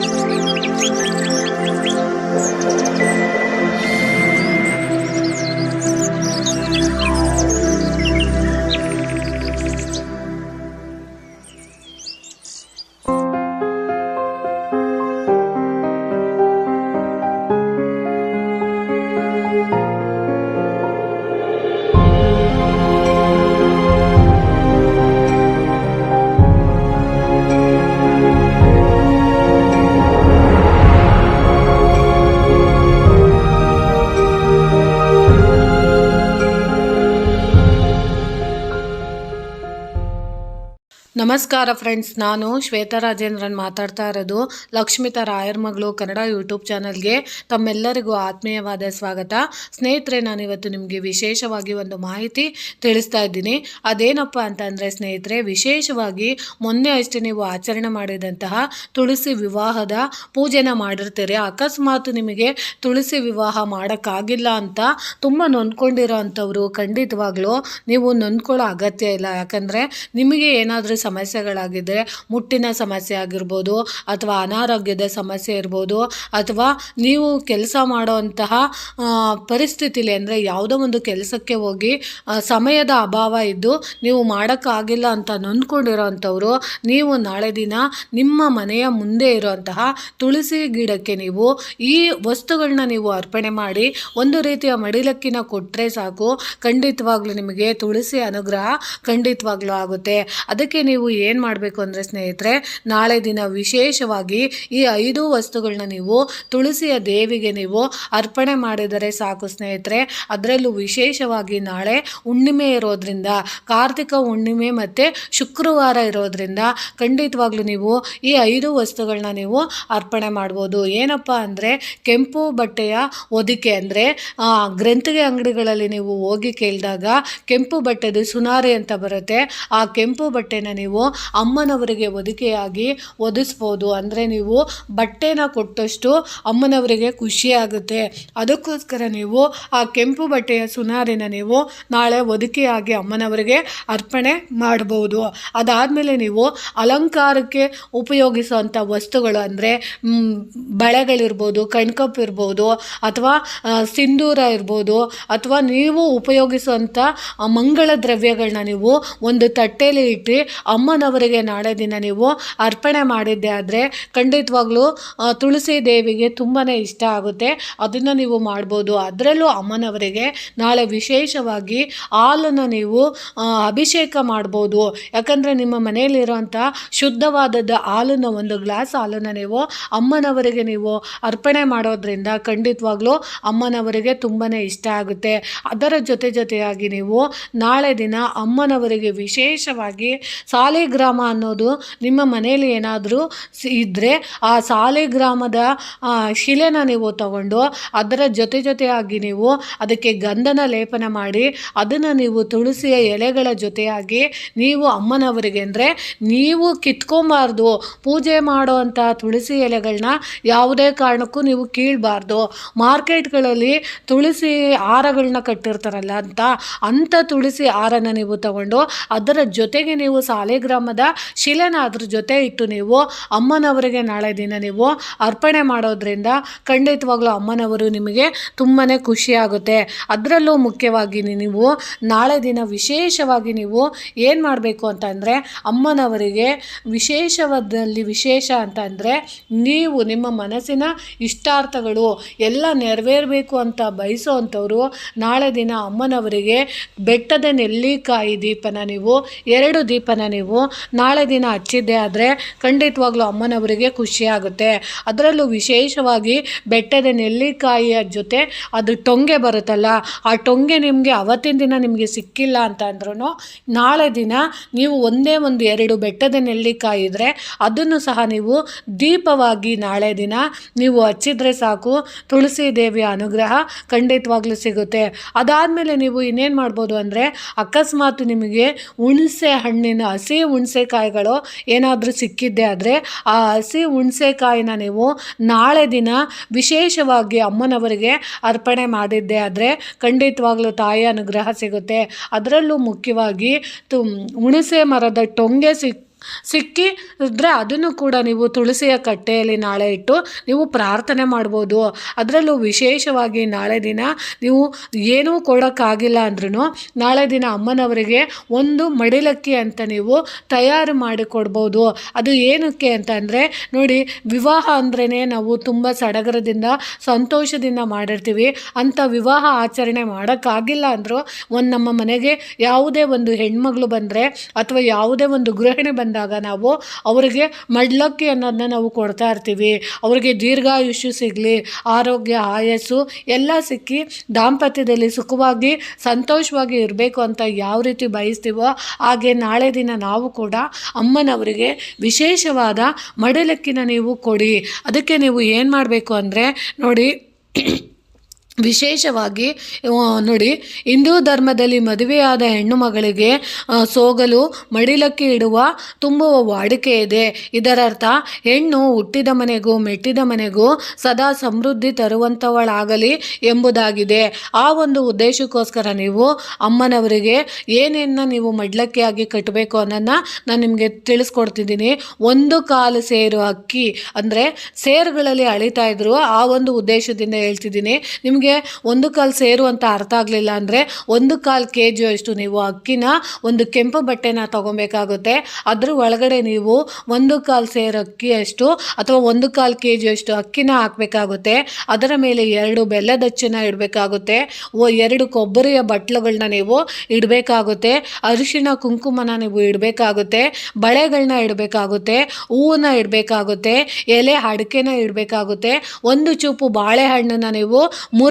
Música ನಮಸ್ಕಾರ ಫ್ರೆಂಡ್ಸ್ ನಾನು ಶ್ವೇತಾ ರಾಜೇಂದ್ರನ್ ಮಾತಾಡ್ತಾ ಇರೋದು ಲಕ್ಷ್ಮಿತಾ ರಾಯರ್ ಮಗಳು ಕನ್ನಡ ಯೂಟ್ಯೂಬ್ ಚಾನಲ್ಗೆ. ತಮ್ಮೆಲ್ಲರಿಗೂ ಆತ್ಮೀಯವಾದ ಸ್ವಾಗತ. ಸ್ನೇಹಿತರೆ, ನಾನಿವತ್ತು ನಿಮಗೆ ವಿಶೇಷವಾಗಿ ಒಂದು ಮಾಹಿತಿ ತಿಳಿಸ್ತಾ ಇದ್ದೀನಿ. ಅದೇನಪ್ಪ ಅಂತಂದರೆ ಸ್ನೇಹಿತರೆ, ವಿಶೇಷವಾಗಿ ಮೊನ್ನೆ ಅಷ್ಟೇ ನೀವು ಆಚರಣೆ ಮಾಡಿದಂತಹ ತುಳಸಿ ವಿವಾಹದ ಪೂಜೆನ ಮಾಡಿರ್ತೀರಿ. ಅಕಸ್ಮಾತ್ ನಿಮಗೆ ತುಳಸಿ ವಿವಾಹ ಮಾಡೋಕ್ಕಾಗಿಲ್ಲ ಅಂತ ತುಂಬ ನೊಂದ್ಕೊಂಡಿರೋ ಅಂಥವ್ರು ಖಂಡಿತವಾಗ್ಲೂ ನೀವು ನೊಂದ್ಕೊಳ್ಳೋ ಅಗತ್ಯ ಇಲ್ಲ. ಯಾಕಂದರೆ ನಿಮಗೆ ಏನಾದರೂ ಸಮಸ್ಯೆಗಳಾಗಿದ್ದರೆ ಮುಟ್ಟಿನ ಸಮಸ್ಯೆ ಆಗಿರ್ಬೋದು ಅಥವಾ ಅನಾರೋಗ್ಯದ ಸಮಸ್ಯೆ ಇರ್ಬೋದು ಅಥವಾ ನೀವು ಕೆಲಸ ಮಾಡುವಂತಹ ಪರಿಸ್ಥಿತಿಲಿ ಅಂದರೆ ಯಾವುದೋ ಒಂದು ಕೆಲಸಕ್ಕೆ ಹೋಗಿ ಸಮಯದ ಅಭಾವ ಇದ್ದು ನೀವು ಮಾಡೋಕ್ಕಾಗಿಲ್ಲ ಅಂತ ನೊಂದ್ಕೊಂಡಿರೋ ಅಂಥವ್ರು ನೀವು ನಾಳೆ ದಿನ ನಿಮ್ಮ ಮನೆಯ ಮುಂದೆ ಇರುವಂತಹ ತುಳಸಿ ಗಿಡಕ್ಕೆ ನೀವು ಈ ವಸ್ತುಗಳನ್ನ ನೀವು ಅರ್ಪಣೆ ಮಾಡಿ ಒಂದು ರೀತಿಯ ಮಡಿಲಕ್ಕಿನ ಕೊಟ್ಟರೆ ಸಾಕು. ಖಂಡಿತವಾಗ್ಲೂ ನಿಮಗೆ ತುಳಸಿ ಅನುಗ್ರಹ ಖಂಡಿತವಾಗ್ಲೂ ಆಗುತ್ತೆ. ಅದಕ್ಕೆ ನೀವು ಏನು ಮಾಡಬೇಕು ಅಂದರೆ ಸ್ನೇಹಿತರೆ, ನಾಳೆ ದಿನ ವಿಶೇಷವಾಗಿ ಈ ಐದು ವಸ್ತುಗಳನ್ನ ನೀವು ತುಳಸಿಯ ದೇವಿಗೆ ನೀವು ಅರ್ಪಣೆ ಮಾಡಿದರೆ ಸಾಕು ಸ್ನೇಹಿತರೆ. ಅದರಲ್ಲೂ ವಿಶೇಷವಾಗಿ ನಾಳೆ ಹುಣ್ಣಿಮೆ ಇರೋದ್ರಿಂದ, ಕಾರ್ತಿಕ ಹುಣ್ಣಿಮೆ ಮತ್ತು ಶುಕ್ರವಾರ ಇರೋದ್ರಿಂದ ಖಂಡಿತವಾಗ್ಲೂ ನೀವು ಈ ಐದು ವಸ್ತುಗಳನ್ನ ನೀವು ಅರ್ಪಣೆ ಮಾಡ್ಬೋದು. ಏನಪ್ಪ ಅಂದರೆ ಕೆಂಪು ಬಟ್ಟೆಯ ಹೊದಿಕೆ ಅಂದರೆ ಗ್ರಂಥಿಗೆ ಅಂಗಡಿಗಳಲ್ಲಿ ನೀವು ಹೋಗಿ ಕೇಳಿದಾಗ ಕೆಂಪು ಬಟ್ಟೆದು ಸುನಾರಿ ಅಂತ ಬರುತ್ತೆ. ಆ ಕೆಂಪು ಬಟ್ಟೆನ ನೀವು ಅಮ್ಮನವರಿಗೆ ಒದಿಕೆಯಾಗಿ ಒದಿಸ್ಬೋದು ಅಂದರೆ ನೀವು ಬಟ್ಟೆನ ಕೊಟ್ಟಷ್ಟು ಅಮ್ಮನವರಿಗೆ ಖುಷಿ ಆಗುತ್ತೆ. ಅದಕ್ಕೋಸ್ಕರ ನೀವು ಆ ಕೆಂಪು ಬಟ್ಟೆಯ ಸುನಾರಿನ ನೀವು ನಾಳೆ ಒದಿಕೆಯಾಗಿ ಅಮ್ಮನವರಿಗೆ ಅರ್ಪಣೆ ಮಾಡ್ಬೋದು. ಅದಾದಮೇಲೆ ನೀವು ಅಲಂಕಾರಕ್ಕೆ ಉಪಯೋಗಿಸುವಂಥ ವಸ್ತುಗಳು ಅಂದರೆ ಬಳೆಗಳಿರ್ಬೋದು, ಕಣ್ಕಪ್ಪು ಇರ್ಬೋದು, ಅಥವಾ ಸಿಂಧೂರ ಇರ್ಬೋದು, ಅಥವಾ ನೀವು ಉಪಯೋಗಿಸುವಂಥ ಮಂಗಳ ದ್ರವ್ಯಗಳನ್ನ ನೀವು ಒಂದು ತಟ್ಟೆಯಲ್ಲಿ ಇಟ್ಟು ಅಮ್ಮನವರಿಗೆ ನಾಳೆ ದಿನ ನೀವು ಅರ್ಪಣೆ ಮಾಡಿದ್ದೆ ಆದರೆ ಖಂಡಿತವಾಗ್ಲೂ ತುಳಸಿ ದೇವಿಗೆ ತುಂಬಾ ಇಷ್ಟ ಆಗುತ್ತೆ. ಅದನ್ನು ನೀವು ಮಾಡ್ಬೋದು. ಅದರಲ್ಲೂ ಅಮ್ಮನವರಿಗೆ ನಾಳೆ ವಿಶೇಷವಾಗಿ ಹಾಲನ್ನು ನೀವು ಅಭಿಷೇಕ ಮಾಡ್ಬೋದು. ಯಾಕಂದರೆ ನಿಮ್ಮ ಮನೆಯಲ್ಲಿರುವಂಥ ಶುದ್ಧವಾದದ್ದು ಹಾಲನ್ನು, ಒಂದು ಗ್ಲಾಸ್ ಹಾಲನ್ನು ನೀವು ಅಮ್ಮನವರಿಗೆ ನೀವು ಅರ್ಪಣೆ ಮಾಡೋದ್ರಿಂದ ಖಂಡಿತವಾಗ್ಲೂ ಅಮ್ಮನವರಿಗೆ ತುಂಬಾ ಇಷ್ಟ ಆಗುತ್ತೆ. ಅದರ ಜೊತೆ ಜೊತೆಯಾಗಿ ನೀವು ನಾಳೆ ದಿನ ಅಮ್ಮನವರಿಗೆ ವಿಶೇಷವಾಗಿ ಸಾಲಿಗ್ರಾಮ ಅನ್ನೋದು ನಿಮ್ಮ ಮನೆಯಲ್ಲಿ ಏನಾದರೂ ಇದ್ದರೆ ಆ ಸಾಲಿಗ್ರಾಮದ ಶಿಲೆನ ನೀವು ತಗೊಂಡು ಅದರ ಜೊತೆ ಜೊತೆಯಾಗಿ ನೀವು ಅದಕ್ಕೆ ಗಂಧನ ಲೇಪನ ಮಾಡಿ ಅದನ್ನು ನೀವು ತುಳಸಿಯ ಎಲೆಗಳ ಜೊತೆಯಾಗಿ ನೀವು ಅಮ್ಮನವರಿಗೆ ಅಂದರೆ ನೀವು ಕಿತ್ಕೊಬಾರ್ದು. ಪೂಜೆ ಮಾಡುವಂಥ ತುಳಸಿ ಎಲೆಗಳನ್ನ ಯಾವುದೇ ಕಾರಣಕ್ಕೂ ನೀವು ಕೀಳಬಾರ್ದು. ಮಾರ್ಕೆಟ್ಗಳಲ್ಲಿ ತುಳಸಿ ಹಾರಗಳನ್ನ ಕಟ್ಟಿರ್ತಾರಲ್ಲ ಅಂತ ಅಂಥ ತುಳಸಿ ಹಾರನ ನೀವು ತಗೊಂಡು ಅದರ ಜೊತೆಗೆ ನೀವು ಸಾಲಿಗ್ರಾಮದ ಶಿಲೆನ ಅದ್ರ ಜೊತೆ ಇಟ್ಟು ನೀವು ಅಮ್ಮನವರಿಗೆ ನಾಳೆ ದಿನ ನೀವು ಅರ್ಪಣೆ ಮಾಡೋದ್ರಿಂದ ಖಂಡಿತವಾಗ್ಲೂ ಅಮ್ಮನವರು ನಿಮಗೆ ತುಂಬಾ ಖುಷಿಯಾಗುತ್ತೆ ಅದರಲ್ಲೂ ಮುಖ್ಯವಾಗಿ ನೀವು ನಾಳೆ ದಿನ ವಿಶೇಷವಾಗಿ ನೀವು ಏನು ಮಾಡಬೇಕು ಅಂತಂದರೆ ಅಮ್ಮನವರಿಗೆ ವಿಶೇಷವಾದಲ್ಲಿ ವಿಶೇಷ ಅಂತ ಅಂದರೆ ನೀವು ನಿಮ್ಮ ಮನಸ್ಸಿನ ಇಷ್ಟಾರ್ಥಗಳು ಎಲ್ಲ ನೆರವೇರಬೇಕು ಅಂತ ಬಯಸೋವಂಥವ್ರು ನಾಳೆ ದಿನ ಅಮ್ಮನವರಿಗೆ ಬೆಟ್ಟದ ನೆಲ್ಲಿಕಾಯಿ ದೀಪನ ನೀವು ಎರಡು ದೀಪನ ನೀವು ನಾಳೆ ದಿನ ಹಚ್ಚಿದ್ದೆ ಆದರೆ ಖಂಡಿತವಾಗ್ಲೂ ಅಮ್ಮನವರಿಗೆ ಖುಷಿಯಾಗುತ್ತೆ. ಅದರಲ್ಲೂ ವಿಶೇಷವಾಗಿ ಬೆಟ್ಟದ ನೆಲ್ಲಿಕಾಯಿಯ ಜೊತೆ ಅದು ಟೊಂಗೆ ಬರುತ್ತಲ್ಲ, ಆ ಟೊಂಗೆ ನಿಮಗೆ ಅವತ್ತಿನ ದಿನ ನಿಮಗೆ ಸಿಕ್ಕಿಲ್ಲ ಅಂತ ಅಂದ್ರೂ ನಾಳೆ ದಿನ ನೀವು ಒಂದೇ ಒಂದು ಎರಡು ಬೆಟ್ಟದ ನೆಲ್ಲಿಕಾಯಿ ಇದ್ದರೆ ಅದನ್ನು ಸಹ ನೀವು ದೀಪವಾಗಿ ನಾಳೆ ದಿನ ನೀವು ಹಚ್ಚಿದ್ರೆ ಸಾಕು. ತುಳಸಿ ದೇವಿಯ ಅನುಗ್ರಹ ಖಂಡಿತವಾಗ್ಲೂ ಸಿಗುತ್ತೆ. ಅದಾದಮೇಲೆ ನೀವು ಇನ್ನೇನು ಮಾಡ್ಬೋದು ಅಂದರೆ ಅಕಸ್ಮಾತ್ ನಿಮಗೆ ಹುಣಸೆ ಹಣ್ಣಿನ ಹಸಿ ಹುಣಸೆಕಾಯಿಗಳು ಏನಾದರೂ ಸಿಕ್ಕಿದ್ದೆ ಆದರೆ ಆ ಹಸಿ ಹುಣಸೆಕಾಯಿನ ನೀವು ನಾಳೆ ದಿನ ವಿಶೇಷವಾಗಿ ಅಮ್ಮನವರಿಗೆ ಅರ್ಪಣೆ ಮಾಡಿದ್ದೆ ಆದರೆ ಖಂಡಿತವಾಗ್ಲೂ ತಾಯಿ ಅನುಗ್ರಹ ಸಿಗುತ್ತೆ. ಅದರಲ್ಲೂ ಮುಖ್ಯವಾಗಿ ತು ಹುಣಸೆ ಮರದ ಟೊಂಗೆ ಸಿಕ್ ಸಿಕ್ಕಿ ಇದ್ರೆ ಅದನ್ನು ಕೂಡ ನೀವು ತುಳಸಿಯ ಕಟ್ಟೆಯಲ್ಲಿ ನಾಳೆ ಇಟ್ಟು ನೀವು ಪ್ರಾರ್ಥನೆ ಮಾಡ್ಬೋದು. ಅದರಲ್ಲೂ ವಿಶೇಷವಾಗಿ ನಾಳೆ ದಿನ ನೀವು ಏನೂ ಕೊಡೋಕ್ಕಾಗಿಲ್ಲ ಅಂದ್ರೂ ನಾಳೆ ದಿನ ಅಮ್ಮನವರಿಗೆ ಒಂದು ಮಡಿಲಕ್ಕಿ ಅಂತ ನೀವು ತಯಾರು ಮಾಡಿ ಕೊಡ್ಬೋದು. ಅದು ಏನಕ್ಕೆ ಅಂತ ಅಂದರೆ ನೋಡಿ ವಿವಾಹ ಅಂದ್ರೇ ನಾವು ತುಂಬ ಸಡಗರದಿಂದ ಸಂತೋಷದಿಂದ ಮಾಡಿರ್ತೀವಿ. ಅಂಥ ವಿವಾಹ ಆಚರಣೆ ಮಾಡೋಕ್ಕಾಗಿಲ್ಲ ಅಂದರೂ ಒಂದು ನಮ್ಮ ಮನೆಗೆ ಯಾವುದೇ ಒಂದು ಹೆಣ್ಮಗಳು ಬಂದರೆ ಅಥವಾ ಯಾವುದೇ ಒಂದು ಗೃಹಿಣಿ ಬಂದಾಗ ನಾವು ಅವರಿಗೆ ಮಡ್ಲಕ್ಕಿ ಅನ್ನೋದನ್ನ ನಾವು ಕೊಡ್ತಾ ಇರ್ತೀವಿ. ಅವರಿಗೆ ದೀರ್ಘಾಯುಷ್ಯ ಸಿಗಲಿ, ಆರೋಗ್ಯ, ಆಯಸ್ಸು ಎಲ್ಲ ಸಿಕ್ಕಿ ದಾಂಪತ್ಯದಲ್ಲಿ ಸುಖವಾಗಿ, ಸಂತೋಷವಾಗಿ ಇರಬೇಕು ಅಂತ ಯಾವ ರೀತಿ ಬಯಸ್ತೀವೋ ಹಾಗೆ ನಾಳೆ ದಿನ ನಾವು ಕೂಡ ಅಮ್ಮನವರಿಗೆ ವಿಶೇಷವಾದ ಮಡಲಕ್ಕಿನ ನೀವು ಕೊಡಿ. ಅದಕ್ಕೆ ನೀವು ಏನು ಮಾಡಬೇಕು ಅಂದರೆ ನೋಡಿ ವಿಶೇಷವಾಗಿ ನೋಡಿ, ಹಿಂದೂ ಧರ್ಮದಲ್ಲಿ ಮದುವೆಯಾದ ಹೆಣ್ಣು ಮಗಳಿಗೆ ಸೋಗಲು, ಮಡಿಲಕ್ಕಿ ಇಡುವ ತುಂಬುವ ವಾಡಿಕೆ ಇದೆ. ಇದರರ್ಥ, ಹೆಣ್ಣು ಹುಟ್ಟಿದ ಮನೆಗೂ ಮೆಟ್ಟಿದ ಮನೆಗೂ ಸದಾ ಸಮೃದ್ಧಿ ತರುವಂಥವಳಾಗಲಿ ಎಂಬುದಾಗಿದೆ. ಆ ಒಂದು ಉದ್ದೇಶಕ್ಕೋಸ್ಕರ ನೀವು ಅಮ್ಮನವರಿಗೆ ಏನೇನ ನೀವು ಮಡ್ಲಕ್ಕಿಯಾಗಿ ಕಟ್ಟಬೇಕು ಅನ್ನೋದನ್ನ ನಾನು ನಿಮಗೆ ತಿಳಿಸ್ಕೊಡ್ತಿದ್ದೀನಿ. ಒಂದು ಕಾಲು ಸೇರು ಅಕ್ಕಿ, ಅಂದರೆ, ಸೇರುಗಳಲ್ಲಿ ಅಳಿತಾ ಇದ್ರು, ಆ ಒಂದು ಉದ್ದೇಶದಿಂದ ಹೇಳ್ತಿದ್ದೀನಿ. ನಿಮಗೆ ಒಂದು ಕಾಲು ಸೇರು ಅಂತ ಅರ್ಥ ಆಗಲಿಲ್ಲ ಅಂದರೆ ಒಂದು ಕಾಲು ಕೆ ಜಿಯಷ್ಟು ನೀವು ಅಕ್ಕಿನ ಒಂದು ಕೆಂಪು ಬಟ್ಟೆನ ತೊಗೊಬೇಕಾಗುತ್ತೆ. ಅದ್ರ ಒಳಗಡೆ ನೀವು ಒಂದು ಕಾಲು ಸೇರು ಅಕ್ಕಿಯಷ್ಟು ಅಥವಾ ಒಂದು ಕಾಲು ಕೆ ಜಿಯಷ್ಟು ಅಕ್ಕಿನ ಹಾಕಬೇಕಾಗುತ್ತೆ. ಅದರ ಮೇಲೆ ಎರಡು ಬೆಲ್ಲದ ಅಚ್ಚನ್ನ ಇಡಬೇಕಾಗುತ್ತೆ. ಎರಡು ಕೊಬ್ಬರಿಯ ಬಟ್ಲುಗಳನ್ನ ನೀವು ಇಡಬೇಕಾಗುತ್ತೆ. ಅರಿಶಿಣ ಕುಂಕುಮನ ನೀವು ಇಡಬೇಕಾಗುತ್ತೆ. ಬಳೆಗಳನ್ನ ಇಡಬೇಕಾಗುತ್ತೆ. ಹೂವನ್ನ ಇಡಬೇಕಾಗುತ್ತೆ. ಎಲೆ, ಅಡಿಕೆನ ಇಡಬೇಕಾಗುತ್ತೆ. ಒಂದು ಚೂಪು ಬಾಳೆಹಣ್ಣನ್ನ ನೀವು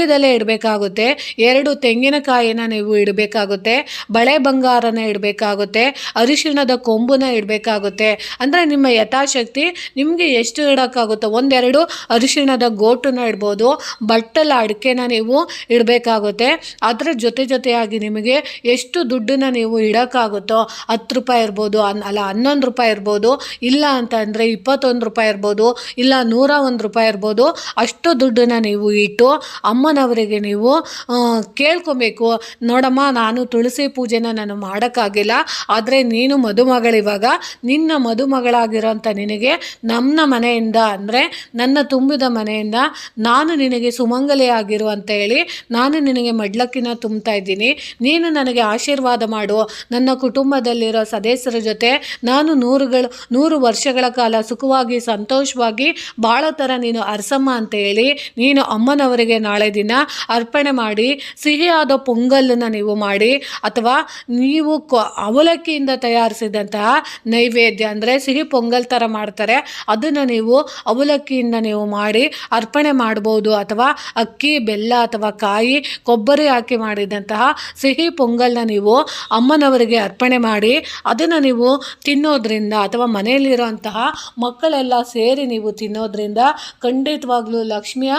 ಮುರಿದಲ್ಲೇ ಇಡಬೇಕಾಗುತ್ತೆ. ಎರಡು ತೆಂಗಿನಕಾಯಿನ ನೀವು ಇಡಬೇಕಾಗುತ್ತೆ. ಬಳೆ ಬಂಗಾರನ ಇಡಬೇಕಾಗುತ್ತೆ. ಅರಿಶಿಣದ ಕೊಂಬುನ ಇಡಬೇಕಾಗುತ್ತೆ. ಅಂದರೆ ನಿಮ್ಮ ಯಥಾಶಕ್ತಿ ನಿಮಗೆ ಎಷ್ಟು ಇಡೋಕ್ಕಾಗುತ್ತೋ ಒಂದೆರಡು ಅರಿಶಿಣದ ಗೋಟನ್ನ ಇಡ್ಬೋದು. ಬಟ್ಟಲ ಅಡಿಕೆನ ನೀವು ಇಡಬೇಕಾಗುತ್ತೆ. ಅದರ ಜೊತೆ ಜೊತೆಯಾಗಿ ನಿಮಗೆ ಎಷ್ಟು ದುಡ್ಡನ್ನ ನೀವು ಇಡೋಕ್ಕಾಗುತ್ತೋ ಹತ್ತು ರೂಪಾಯಿ ಇರ್ಬೋದು ಅನ್ ಅಲ್ಲ ಹನ್ನೊಂದು ರೂಪಾಯಿ ಇರ್ಬೋದು, ಇಲ್ಲ ಅಂತ ಅಂದರೆ ಇಪ್ಪತ್ತೊಂದು ರೂಪಾಯಿ ಇರ್ಬೋದು, ಇಲ್ಲ ನೂರ ಒಂದು ರೂಪಾಯಿ ಇರ್ಬೋದು, ಅಷ್ಟು ದುಡ್ಡನ್ನ ನೀವು ಇಟ್ಟು ಅಮ್ಮನವರಿಗೆ ನೀವು ಕೇಳ್ಕೊಬೇಕು. ನೋಡಮ್ಮ, ನಾನು ತುಳಸಿ ಪೂಜೆನ ನಾನು ಮಾಡೋಕ್ಕಾಗಿಲ್ಲ. ಆದರೆ ನೀನು ಮದುಮಗಳಿವಾಗ, ನಿನ್ನ ಮದುಮಗಳಾಗಿರೋಂಥ ನಿನಗೆ ನಮ್ಮ ಮನೆಯಿಂದ ಅಂದರೆ ನನ್ನ ತುಂಬಿದ ಮನೆಯಿಂದ ನಾನು ನಿನಗೆ ಸುಮಂಗಲಿ ಆಗಿರು ಅಂತ ಹೇಳಿ ನಾನು ನಿನಗೆ ಮಡ್ಲಕ್ಕಿನ ತುಂಬ್ತಾ ಇದ್ದೀನಿ. ನೀನು ನನಗೆ ಆಶೀರ್ವಾದ ಮಾಡು. ನನ್ನ ಕುಟುಂಬದಲ್ಲಿರೋ ಸದಸ್ಯರ ಜೊತೆ ನಾನು ನೂರುಗಳು, ನೂರು ವರ್ಷಗಳ ಕಾಲ ಸುಖವಾಗಿ, ಸಂತೋಷವಾಗಿ, ಬಾಳೋ ಥರ ನೀನು ಅರಸಮ್ಮ ಅಂತ ಹೇಳಿ ನೀನು ಅಮ್ಮನವರಿಗೆ ನಾಳೆ ದಿನ ಅರ್ಪಣೆ ಮಾಡಿ, ಸಿಹಿಯಾದ ಪೊಂಗಲನ್ನು ನೀವು ಮಾಡಿ, ಅಥವಾ ನೀವು ಅವಲಕ್ಕಿಯಿಂದ ತಯಾರಿಸಿದಂತಹ ನೈವೇದ್ಯ ಅಂದರೆ ಸಿಹಿ ಪೊಂಗಲ್ ಥರ ಮಾಡ್ತಾರೆ. ಅದನ್ನು ನೀವು ಅವಲಕ್ಕಿಯಿಂದ ನೀವು ಮಾಡಿ ಅರ್ಪಣೆ ಮಾಡ್ಬೋದು. ಅಥವಾ ಅಕ್ಕಿ, ಬೆಲ್ಲ ಅಥವಾ ಕಾಯಿ, ಕೊಬ್ಬರಿ ಹಾಕಿ ಮಾಡಿದಂತಹ ಸಿಹಿ ಪೊಂಗಲ್ನ ನೀವು ಅಮ್ಮನವರಿಗೆ ಅರ್ಪಣೆ ಮಾಡಿ, ಅದನ್ನು ನೀವು ತಿನ್ನೋದ್ರಿಂದ ಅಥವಾ ಮನೆಯಲ್ಲಿರೋಂತಹ ಮಕ್ಕಳೆಲ್ಲ ಸೇರಿ ನೀವು ತಿನ್ನೋದ್ರಿಂದ ಖಂಡಿತವಾಗ್ಲೂ ಲಕ್ಷ್ಮಿಯ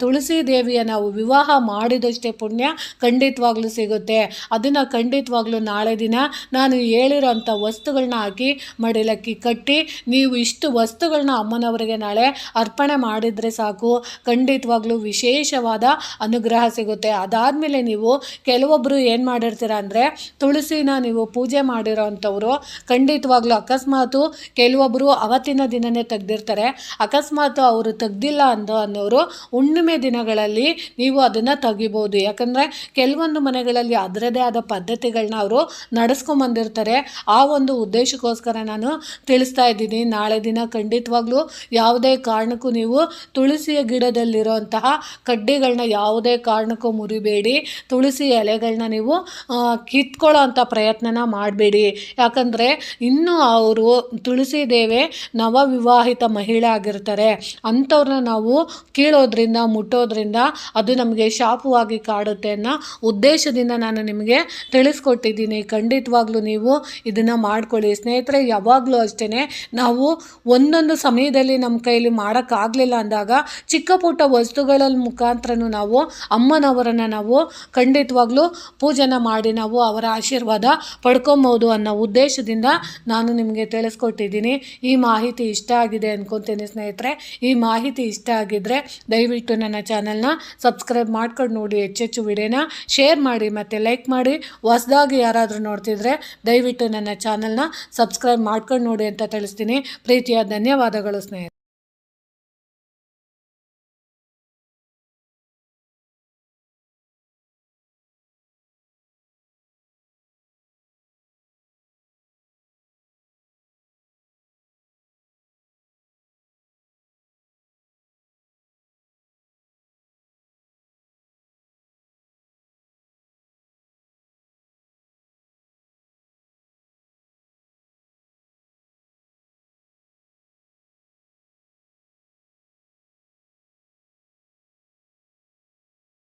ತುಳಸಿ ದೇವಿಯ ನಾವು ವಿವಾಹ ಮಾಡಿದಷ್ಟೇ ಪುಣ್ಯ ಖಂಡಿತವಾಗ್ಲೂ ಸಿಗುತ್ತೆ. ಅದನ್ನು ಖಂಡಿತವಾಗ್ಲೂ ನಾಳೆ ದಿನ ನಾನು ಹೇಳಿರೋಂಥ ವಸ್ತುಗಳನ್ನ ಹಾಕಿ ಮಡಿಲಕ್ಕಿ ಕಟ್ಟಿ ನೀವು ಇಷ್ಟು ವಸ್ತುಗಳನ್ನ ಅಮ್ಮನವರಿಗೆ ನಾಳೆ ಅರ್ಪಣೆ ಮಾಡಿದರೆ ಸಾಕು. ಖಂಡಿತವಾಗ್ಲೂ ವಿಶೇಷವಾದ ಅನುಗ್ರಹ ಸಿಗುತ್ತೆ. ಅದಾದಮೇಲೆ ನೀವು ಕೆಲವೊಬ್ಬರು ಏನು ಮಾಡಿರ್ತೀರ ಅಂದರೆ ತುಳಸಿನ ನೀವು ಪೂಜೆ ಮಾಡಿರೋ ಅಂಥವ್ರು ಖಂಡಿತವಾಗ್ಲೂ ಅಕಸ್ಮಾತು ಕೆಲವೊಬ್ಬರು ಅವತ್ತಿನ ದಿನನೇ ತೆಗ್ದಿರ್ತಾರೆ. ಅಕಸ್ಮಾತು ಅವರು ತೆಗ್ದಿಲ್ಲ ಅಂದೋ ಅನ್ನೋರು ಹುಣ್ಣಿಮೆ ದಿನಗಳಲ್ಲಿ ನೀವು ಅದನ್ನು ತೆಗಿಬೋದು. ಯಾಕಂದರೆ ಕೆಲವೊಂದು ಮನೆಗಳಲ್ಲಿ ಅದರದೇ ಆದ ಪದ್ಧತಿಗಳನ್ನ ಅವರು ನಡೆಸ್ಕೊಂಬಂದಿರ್ತಾರೆ ಆ ಒಂದು ಉದ್ದೇಶಕ್ಕೋಸ್ಕರ ನಾನು ತಿಳಿಸ್ತಾ ಇದ್ದೀನಿ. ನಾಳೆ ದಿನ ಖಂಡಿತವಾಗ್ಲೂ ಯಾವುದೇ ಕಾರಣಕ್ಕೂ ನೀವು ತುಳಸಿಯ ಗಿಡದಲ್ಲಿರೋಂತಹ ಕಡ್ಡಿಗಳನ್ನ ಯಾವುದೇ ಕಾರಣಕ್ಕೂ ಮುರಿಬೇಡಿ. ತುಳಸಿ ಎಲೆಗಳನ್ನ ನೀವು ಕಿತ್ಕೊಳ್ಳೋ ಅಂಥ ಪ್ರಯತ್ನನ ಮಾಡಬೇಡಿ. ಯಾಕಂದರೆ ಇನ್ನೂ ಅವರು ತುಳಸಿ ದೇವೆ ನವವಿವಾಹಿತ ಮಹಿಳೆ ಆಗಿರ್ತಾರೆ. ಅಂಥವ್ರನ್ನ ನಾವು ಕೀಳೋದ್ರಿಂದ, ಮುಟ್ಟೋದ್ರಿಂದ ಅದು ನಮಗೆ ಶಾಪವಾಗಿ ಕಾಡುತ್ತೆ ಅನ್ನೋ ಉದ್ದೇಶದಿಂದ ನಾನು ನಿಮಗೆ ತಿಳಿಸ್ಕೊಟ್ಟಿದ್ದೀನಿ. ಖಂಡಿತವಾಗ್ಲೂ ನೀವು ಇದನ್ನು ಮಾಡ್ಕೊಳ್ಳಿ. ಸ್ನೇಹಿತರೆ, ಯಾವಾಗಲೂ ಅಷ್ಟೇ ನಾವು ಒಂದೊಂದು ಸಮಯದಲ್ಲಿ ನಮ್ಮ ಕೈಯಲ್ಲಿ ಮಾಡೋಕ್ಕಾಗಲಿಲ್ಲ ಅಂದಾಗ ಚಿಕ್ಕ ಪುಟ್ಟ ವಸ್ತುಗಳ ಮುಖಾಂತರನೂ ನಾವು ಅಮ್ಮನವರನ್ನು ನಾವು ಖಂಡಿತವಾಗ್ಲೂ ಪೂಜನ ಮಾಡಿ ನಾವು ಅವರ ಆಶೀರ್ವಾದ ಪಡ್ಕೊಬೋದು ಅನ್ನೋ ಉದ್ದೇಶದಿಂದ ನಾನು ನಿಮಗೆ ತಿಳಿಸ್ಕೊಟ್ಟಿದ್ದೀನಿ. ಈ ಮಾಹಿತಿ ಇಷ್ಟ ಆಗಿದೆ ಅನ್ಕೊತೀನಿ ಸ್ನೇಹಿತರೆ. ಈ ಮಾಹಿತಿ ಇಷ್ಟ ಆಗಿದ್ದರೆ ದಯವಿಟ್ಟು ನನ್ನ ಚಾನಲ್ನ ಸಬ್ಸ್ಕ್ರೈಬ್ ಮಾಡ್ಕೊಂಡು ನೋಡಿ ಹೆಚ್ಚೆಚ್ಚು ವಿಡಿಯೋನ. ಶೇರ್ ಮಾಡಿ ಮತ್ತು ಲೈಕ್ ಮಾಡಿ. ಹೊಸ್ದಾಗಿ ಯಾರಾದರೂ ನೋಡ್ತಿದ್ರೆ ದಯವಿಟ್ಟು ನನ್ನ ಚಾನಲ್ನ ಸಬ್ಸ್ಕ್ರೈಬ್ ಮಾಡ್ಕೊಂಡು ನೋಡಿ ಅಂತ ತಿಳಿಸ್ತೀನಿ. ಪ್ರೀತಿಯ ಧನ್ಯವಾದಗಳು ಸ್ನೇಹಿತರೆ.